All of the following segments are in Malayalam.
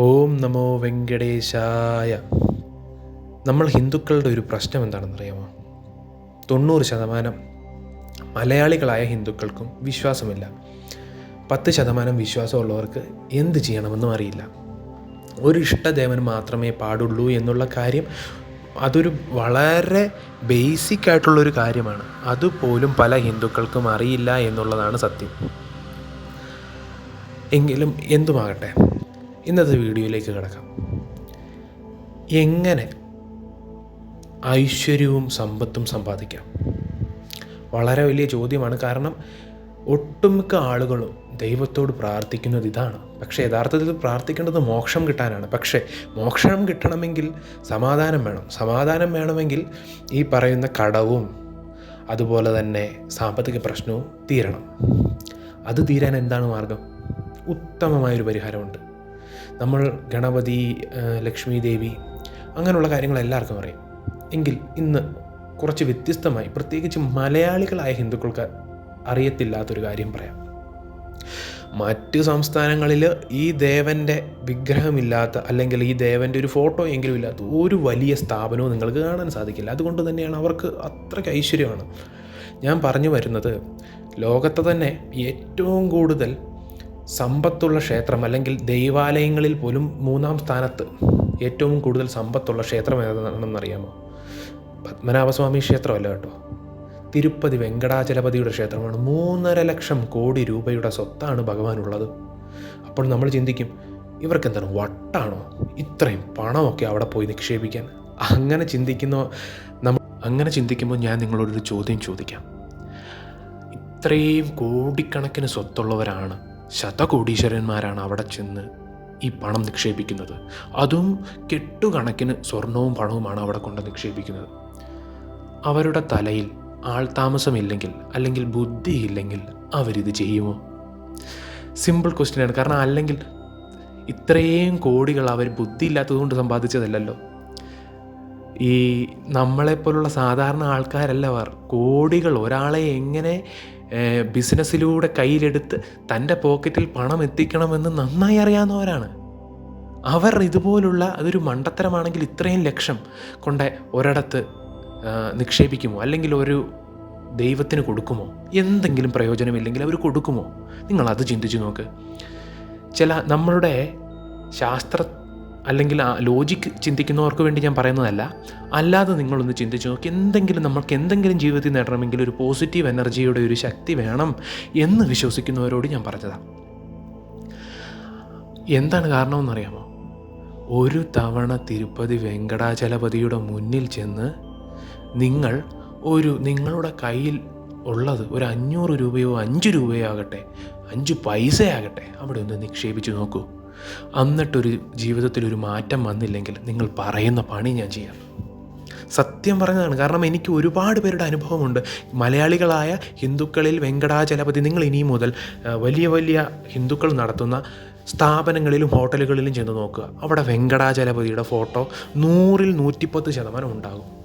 ഓം നമോ വെങ്കടേശായ. നമ്മൾ ഹിന്ദുക്കളുടെ ഒരു പ്രശ്നം എന്താണെന്നറിയാമോ? തൊണ്ണൂറ് ശതമാനം മലയാളികളായ ഹിന്ദുക്കൾക്കും വിശ്വാസമില്ല. പത്ത് ശതമാനം വിശ്വാസമുള്ളവർക്ക് എന്ത് ചെയ്യണമെന്നും അറിയില്ല. ഒരു ഇഷ്ടദേവൻ മാത്രമേ പാടുള്ളൂ എന്നുള്ള കാര്യം അതൊരു വളരെ ബേസിക് ആയിട്ടുള്ളൊരു കാര്യമാണ്. അതുപോലും പല ഹിന്ദുക്കൾക്കും അറിയില്ല എന്നുള്ളതാണ് സത്യം. എങ്കിലും എന്തുമാകട്ടെ? ഇന്നത്തെ വീഡിയോയിലേക്ക് കിടക്കാം. എങ്ങനെ ഐശ്വര്യവും സമ്പത്തും സമ്പാദിക്കാം? വളരെ വലിയ ചോദ്യമാണ്. കാരണം ഒട്ടുമിക്ക ആളുകളും ദൈവത്തോട് പ്രാർത്ഥിക്കുന്നത് ഇതാണ്. പക്ഷേ യഥാർത്ഥത്തിൽ പ്രാർത്ഥിക്കേണ്ടത് മോക്ഷം കിട്ടാനാണ്. പക്ഷേ മോക്ഷം കിട്ടണമെങ്കിൽ സമാധാനം വേണം. സമാധാനം വേണമെങ്കിൽ ഈ പറയുന്ന കടവും അതുപോലെ തന്നെ സാമ്പത്തിക പ്രശ്നവും തീരണം. അത് തീരാൻ എന്താണ് മാർഗം? ഉത്തമമായൊരു പരിഹാരമുണ്ട്. നമ്മൾ ഗണപതി ലക്ഷ്മി ദേവി അങ്ങനെയുള്ള കാര്യങ്ങൾ എല്ലാവർക്കും അറിയാം. എങ്കിൽ ഇന്ന് കുറച്ച് വ്യത്യസ്തമായി പ്രത്യേകിച്ച് മലയാളികളായ ഹിന്ദുക്കൾക്ക് അറിയത്തില്ലാത്തൊരു കാര്യം പറയാം. മറ്റ് സംസ്ഥാനങ്ങളിൽ ഈ ദേവന്റെ വിഗ്രഹമില്ലാത്ത അല്ലെങ്കിൽ ഈ ദേവന്റെ ഒരു ഫോട്ടോ എങ്കിലും ഇല്ലാത്ത ഒരു വലിയ സ്ഥാപനവും നിങ്ങൾക്ക് കാണാൻ സാധിക്കില്ല. അതുകൊണ്ട് തന്നെയാണ് അവർക്ക് അത്രയ്ക്ക് ഐശ്വര്യമാണ്. ഞാൻ പറഞ്ഞു വരുന്നത് ലോകത്തെ തന്നെ ഏറ്റവും കൂടുതൽ സമ്പത്തുള്ള ക്ഷേത്രം അല്ലെങ്കിൽ ദൈവാലയങ്ങളിൽ പോലും മൂന്നാം സ്ഥാനത്ത് ഏറ്റവും കൂടുതൽ സമ്പത്തുള്ള ക്ഷേത്രം ഏതാണെന്നറിയാമോ? പത്മനാഭസ്വാമി ക്ഷേത്രമല്ല കേട്ടോ. തിരുപ്പതി വെങ്കടാചലപതിയുടെ ക്ഷേത്രമാണ്. മൂന്നര ലക്ഷം കോടി രൂപയുടെ സ്വത്താണ് ഭഗവാനുള്ളത്. അപ്പോൾ നമ്മൾ ചിന്തിക്കും ഇവർക്ക് എന്താണ് വട്ടാണോ? ഇത്രയും പണമൊക്കെ അവിടെ പോയി നിക്ഷേപിക്കാൻ. അങ്ങനെ ചിന്തിക്കുന്ന നമ്മൾ അങ്ങനെ ചിന്തിക്കുമ്പോൾ ഞാൻ നിങ്ങളോടൊരു ചോദ്യം ചോദിക്കാം. ഇത്രയും കോടിക്കണക്കിന് സ്വത്തുള്ളവരാണ് ശതകോടീശ്വരന്മാരാണ് അവിടെ ചെന്ന് ഈ പണം നിക്ഷേപിക്കുന്നത്. അതും കെട്ടുകണക്കിന് സ്വർണവും പണവുമാണ് അവിടെ കൊണ്ട് നിക്ഷേപിക്കുന്നത്. അവരുടെ തലയിൽ ആൾതാമസമില്ലെങ്കിൽ അല്ലെങ്കിൽ ബുദ്ധിയില്ലെങ്കിൽ അവരിത് ചെയ്യുമോ? സിമ്പിൾ ക്വസ്റ്റ്യനാണ് കാരണം അല്ലെങ്കിൽ ഇത്രയും കോടികൾ അവർ ബുദ്ധിയില്ലാത്തതുകൊണ്ട് സമ്പാദിച്ചതല്ലല്ലോ. ഈ നമ്മളെപ്പോലുള്ള സാധാരണ ആൾക്കാരല്ല അവർ കോടികൾ ഒരാളെ എങ്ങനെ ബിസിനസ്സിലൂടെ കയ്യിലെടുത്ത് തന്റെ പോക്കറ്റിൽ പണം എത്തിക്കണമെന്ന് നന്നായി അറിയാവുന്നവരാണ്. അവർ ഇതുപോലുള്ള അതൊരു മണ്ടത്തരമാണെങ്കിൽ ഇത്രയും ലക്ഷം കൊണ്ട് ഒരിടത്ത് നിക്ഷേപിക്കുമോ? അല്ലെങ്കിൽ ഒരു ദൈവത്തിന് കൊടുക്കുമോ? എന്തെങ്കിലും പ്രയോജനമില്ലെങ്കിൽ അവർ കൊടുക്കുമോ? നിങ്ങളത് ചിന്തിച്ചു നോക്ക്. ചില നമ്മളുടെ ശാസ്ത്ര അല്ലെങ്കിൽ ആ ലോജിക്ക് ചിന്തിക്കുന്നവർക്ക് വേണ്ടി ഞാൻ പറയുന്നതല്ല. അല്ലാതെ നിങ്ങളൊന്ന് ചിന്തിച്ച് നോക്കി എന്തെങ്കിലും നമ്മൾക്ക് എന്തെങ്കിലും ജീവിതത്തിൽ നേടണമെങ്കിൽ ഒരു പോസിറ്റീവ് എനർജിയുടെ ഒരു ശക്തി വേണം എന്ന് വിശ്വസിക്കുന്നവരോട് ഞാൻ പറഞ്ഞതാണ് എന്താണ് കാരണമെന്നറിയാമോ? ഒരു തവണ തിരുപ്പതി വെങ്കടാചലപതിയുടെ മുന്നിൽ ചെന്ന് നിങ്ങൾ ഒരു നിങ്ങളുടെ കയ്യിൽ ഉള്ളത് ഒരു അഞ്ഞൂറ് രൂപയോ അഞ്ച് രൂപയോ ആകട്ടെ അഞ്ച് പൈസയാകട്ടെ അവിടെ ഒന്ന് നിക്ഷേപിച്ച് നോക്കൂ. എന്നിട്ടൊരു ജീവിതത്തിലൊരു മാറ്റം വന്നില്ലെങ്കിൽ നിങ്ങൾ പറയുന്ന പണി ഞാൻ ചെയ്യാം. സത്യം പറഞ്ഞതാണ്. കാരണം എനിക്ക് ഒരുപാട് പേരുടെ അനുഭവമുണ്ട്. മലയാളികളായ ഹിന്ദുക്കളിൽ വെങ്കടാചലപതി നിങ്ങൾ ഇനി മുതൽ വലിയ വലിയ ഹിന്ദുക്കൾ നടത്തുന്ന സ്ഥാപനങ്ങളിലും ഹോട്ടലുകളിലും ചെന്ന് നോക്കുക. അവിടെ വെങ്കടാചലപതിയുടെ ഫോട്ടോ നൂറിൽ നൂറ്റിപ്പത്ത് ശതമാനം ഉണ്ടാകും.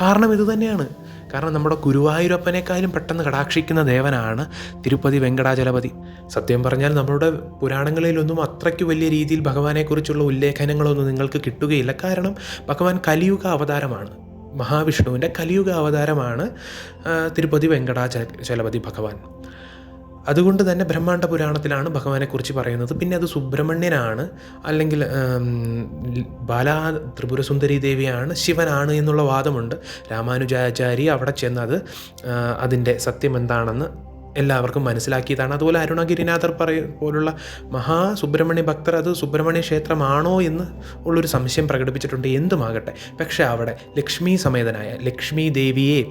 കാരണം ഇത് തന്നെയാണ്. കാരണം നമ്മുടെ ഗുരുവായൂരപ്പനേക്കാളും പെട്ടെന്ന് കടാക്ഷിക്കുന്ന ദേവനാണ് തിരുപ്പതി വെങ്കടാചലപതി. സത്യം പറഞ്ഞാൽ നമ്മളുടെ പുരാണങ്ങളിലൊന്നും അത്രയ്ക്ക് വലിയ രീതിയിൽ ഭഗവാനെക്കുറിച്ചുള്ള ഉല്ലേഖനങ്ങളൊന്നും നിങ്ങൾക്ക് കിട്ടുകയില്ല. കാരണം ഭഗവാൻ കലിയുഗ അവതാരമാണ്. മഹാവിഷ്ണുവിന്റെ കലിയുഗ അവതാരമാണ് തിരുപ്പതി വെങ്കടാചലപതി ഭഗവാൻ. അതുകൊണ്ട് തന്നെ ബ്രഹ്മാണ്ഡ പുരാണത്തിലാണ് ഭഗവാനെക്കുറിച്ച് പറയുന്നത്. പിന്നെ അത് സുബ്രഹ്മണ്യനാണ്. അല്ലെങ്കിൽ ബാലാ ത്രിപുരസുന്ദരി ദേവിയാണ് ശിവനാണ് എന്നുള്ള വാദമുണ്ട്. രാമാനുജാചാരി അവിടെ ചെന്നത് അതിന്റെ സത്യം എന്താണെന്ന് എല്ലാവർക്കും മനസ്സിലാക്കിയതാണ്. അതുപോലെ അരുണഗിരിനാഥർ പറയ പോലുള്ള മഹാസുബ്രഹ്മണ്യ ഭക്തർ അത് സുബ്രഹ്മണ്യ ക്ഷേത്രമാണോ എന്ന് ഉള്ളൊരു സംശയം പ്രകടിപ്പിച്ചിട്ടുണ്ട്. എന്തുമാകട്ടെ? പക്ഷേ അവിടെ ലക്ഷ്മി സമേതനായ ലക്ഷ്മി ദേവിയെ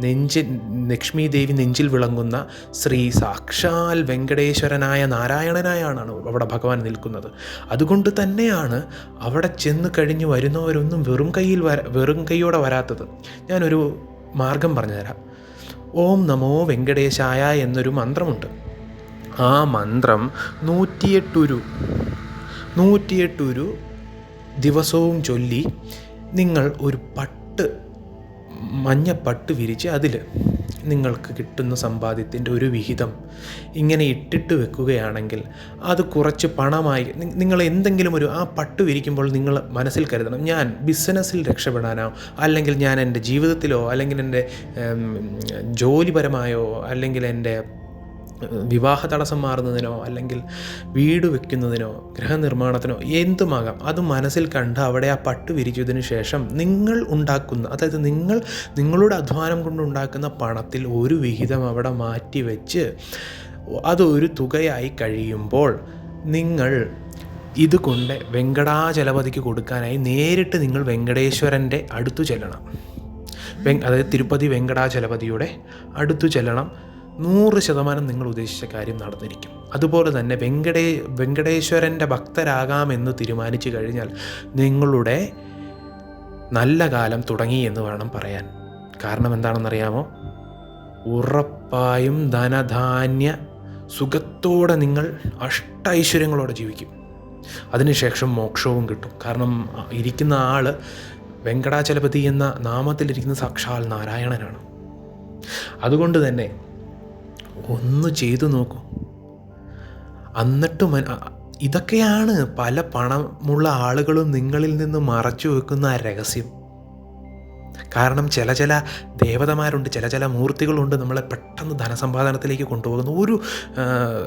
നെഞ്ചിൽ ലക്ഷ്മി ദേവി നെഞ്ചിൽ വിളങ്ങുന്ന ശ്രീ സാക്ഷാൽ വെങ്കടേശ്വരനായ നാരായണനായാണ് അവിടെ ഭഗവാൻ നിൽക്കുന്നത്. അതുകൊണ്ട് തന്നെയാണ് അവിടെ ചെന്ന് കഴിഞ്ഞ് വരുന്നവരൊന്നും വെറും കൈയിൽ വര വെറും കൈയോടെ വരാത്തത്. ഞാനൊരു മാർഗം പറഞ്ഞുതരാം. ഓം നമോ വെങ്കടേശായ എന്നൊരു മന്ത്രമുണ്ട്. ആ മന്ത്രം നൂറ്റിയെട്ടുരു നൂറ്റിയെട്ടുരു ദിവസവും ചൊല്ലി നിങ്ങൾ ഒരു പട്ട് മഞ്ഞപ്പട്ട് പട്ട് വിരിച്ച് അതിൽ നിങ്ങൾക്ക് കിട്ടുന്ന സമ്പാദ്യത്തിന്റെ ഒരു വിഹിതം ഇങ്ങനെ ഇട്ടിട്ട് വെക്കുകയാണെങ്കിൽ അത് കുറച്ച് പണമായി നിങ്ങൾ എന്തെങ്കിലും ഒരു ആ പട്ടു വിരിക്കുമ്പോൾ നിങ്ങൾ മനസ്സിൽ കരുതണം. ഞാൻ ബിസിനസ്സിൽ രക്ഷപ്പെടാനോ അല്ലെങ്കിൽ ഞാൻ എന്റെ ജീവിതത്തിലോ അല്ലെങ്കിൽ എന്റെ ജോലിപരമായോ അല്ലെങ്കിൽ എന്റെ വിവാഹ തടസ്സം മാറുന്നതിനോ അല്ലെങ്കിൽ വീട് വെക്കുന്നതിനോ ഗൃഹനിർമ്മാണത്തിനോ എന്തുമാകാം അത് മനസ്സിൽ കണ്ട് അവിടെ ആ പട്ട് വിരിച്ചതിന് ശേഷം നിങ്ങൾ ഉണ്ടാക്കുന്ന അതായത് നിങ്ങൾ നിങ്ങളുടെ അധ്വാനം കൊണ്ടുണ്ടാക്കുന്ന പണത്തിൽ ഒരു വിഹിതം അവിടെ മാറ്റി വെച്ച് അതൊരു തുകയായി കഴിയുമ്പോൾ നിങ്ങൾ ഇതുകൊണ്ട് വെങ്കടാചലപതിക്ക് കൊടുക്കാനായി നേരിട്ട് നിങ്ങൾ വെങ്കടേശ്വരന്റെ അടുത്തു ചെല്ലണം. അതായത് തിരുപ്പതി വെങ്കടാചലപതിയുടെ അടുത്തു ചെല്ലണം. നൂറ് ശതമാനം നിങ്ങൾ ഉദ്ദേശിച്ച കാര്യം നടന്നിരിക്കും. അതുപോലെ തന്നെ വെങ്കടേ വെങ്കടേശ്വരന്റെ ഭക്തരാകാമെന്ന് തീരുമാനിച്ചു കഴിഞ്ഞാൽ നിങ്ങളുടെ നല്ല കാലം തുടങ്ങി എന്ന് വേണം പറയാൻ. കാരണം എന്താണെന്നറിയാമോ? ഉറപ്പായും ധനധാന്യ സുഖത്തോടെ നിങ്ങൾ അഷ്ടൈശ്വര്യങ്ങളോടെ ജീവിക്കും. അതിനുശേഷം മോക്ഷവും കിട്ടും. കാരണം ഇരിക്കുന്ന ആൾ വെങ്കടാചലപതി എന്ന നാമത്തിലിരിക്കുന്ന സാക്ഷാൽ നാരായണനാണ്. അതുകൊണ്ട് തന്നെ ഒന്ന് ചെയ്തു നോക്കൂ. എന്നിട്ടും ഇതൊക്കെയാണ് പല പണമുള്ള ആളുകളും നിങ്ങളിൽ നിന്ന് മറച്ചു വെക്കുന്ന രഹസ്യം. കാരണം ചില ചില ദേവതമാരുണ്ട് ചില ചില മൂർത്തികളുണ്ട് നമ്മളെ പെട്ടെന്ന് ധനസമ്പാദനത്തിലേക്ക് കൊണ്ടുപോകുന്ന. ഒരു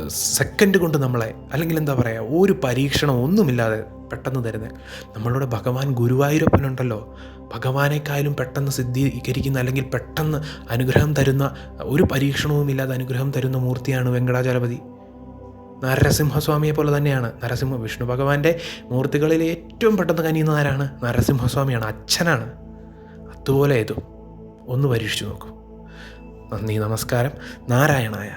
സെക്കൻഡ് കൊണ്ട് നമ്മളെ അല്ലെങ്കിൽ എന്താ പറയുക ഒരു പരീക്ഷണം ഒന്നുമില്ലാതെ പെട്ടെന്ന് തരുന്നത് നമ്മളുടെ ഭഗവാൻ ഗുരുവായൂരപ്പനുണ്ടല്ലോ. ഭഗവാനേക്കാളും പെട്ടെന്ന് സിദ്ധീകരിക്കുന്ന അല്ലെങ്കിൽ പെട്ടെന്ന് അനുഗ്രഹം തരുന്ന ഒരു പരീക്ഷണവും ഇല്ലാതെ അനുഗ്രഹം തരുന്ന മൂർത്തിയാണ് വെങ്കടാചലപതി. നരസിംഹസ്വാമിയെ പോലെ തന്നെയാണ്. നരസിംഹ വിഷ്ണു ഭഗവാന്റെ മൂർത്തികളിൽ ഏറ്റവും പെട്ടെന്ന് കനിയുന്ന ആരാണ്? നരസിംഹസ്വാമിയാണ്. അച്ഛനാണ്. അതുപോലെ ഏതോ. ഒന്ന് പരീക്ഷിച്ചു നോക്കൂ. നന്ദി നമസ്കാരം. നാരായണായ.